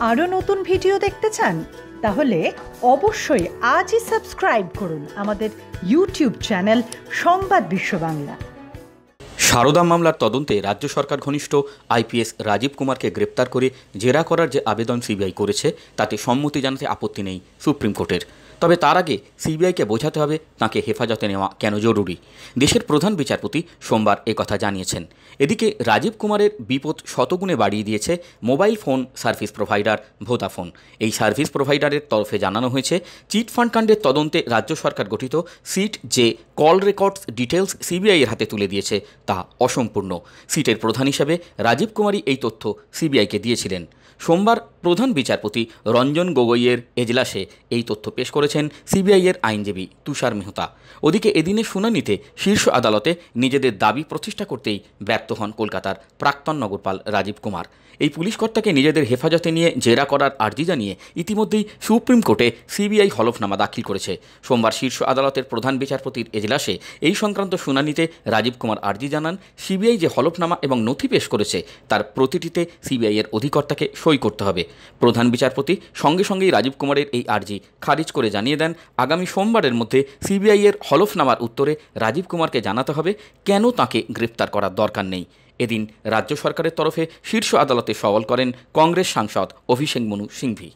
আরও নতুন ভিডিও দেখতে চান? তাহলে অবশ্যই আজই সাবস্ক্রাইব করুন আমাদের ইউটিউব চ্যানেল সংবাদ বিশ্ব বাংলা। সারদা মামলার তদন্তে রাজ্য সরকার ঘনিষ্ঠ আইপিএস রাজীব কুমারকে গ্রেপ্তার করে জেরা করার যে আবেদন সিবিআই করেছে, তাতে সম্মতি জানাতে আপত্তি নেই সুপ্রিম কোর্টের। তবে তার আগে সিবিআইকে বোঝাতে হবে তাকে হেফাজতে নেওয়া কেন জরুরি। দেশের প্রধান বিচারপতি সোমবার কথা জানিয়েছেন। এদিকে রাজীব কুমারের বিপদ শতগুণে বাড়িয়ে দিয়েছে mobile phone service provider Vodafone এই সার্ভিস প্রোভাইডারের তরফে জানানো হয়েছে, চিট ফান্ড কাণ্ডের তদন্তে রাজ্য সরকার গঠিত সিট যে কল রেকর্ডস ডিটেলস সিবিআইয়ের হাতে তুলে দিয়েছে তা অসম্পূর্ণ। সিটের প্রধান হিসেবে রাজীব কুমারই এই তথ্য সিবিআইকে দিয়েছিলেন। সোমবার প্রধান বিচারপতি রঞ্জন গগৈয়ের এজলাসে এই তথ্য পেশ করেছেন। সিবিআইয়ের আইনজীবী তুষার মেহতা। ওদিকে এদিনের শুনানিতে শীর্ষ আদালতে নিজেদের দাবি প্রতিষ্ঠা করতেই ব্যর্থ হন কলকাতার প্রাক্তন নগরপাল রাজীব কুমার। এই পুলিশ কর্তাকে নিজেদের হেফাজতে নিয়ে জেরা করার আর্জি জানিয়ে ইতিমধ্যেই সুপ্রিম কোর্টে সিবিআই হলফনামা দাখিল করেছে। সোমবার শীর্ষ আদালতের প্রধান বিচারপতির এজলাসে এই সংক্রান্ত শুনানিতে রাজীব কুমার আর্জি জানান, সিবিআই যে হলফনামা এবং নথি পেশ করেছে, তার প্রতিটিতে সিবিআইয়ের অধিকর্তাকে সই করতে হবে। প্রধান বিচারপতি সঙ্গে সঙ্গেই রাজীব কুমারের এই আর্জি খারিজ করে জানিয়ে দেন, আগামী সোমবারের মধ্যে সিবিআইয়ের হলফনামার উত্তরে রাজীব কুমারকে জানাতে হবে কেন তাকে গ্রেপ্তার করার দরকার নেই। এদিন রাজ্য সরকারের তরফে শীর্ষ আদালতে সওয়াল করেন কংগ্রেস সাংসদ অভিষেক মনু সিংভি।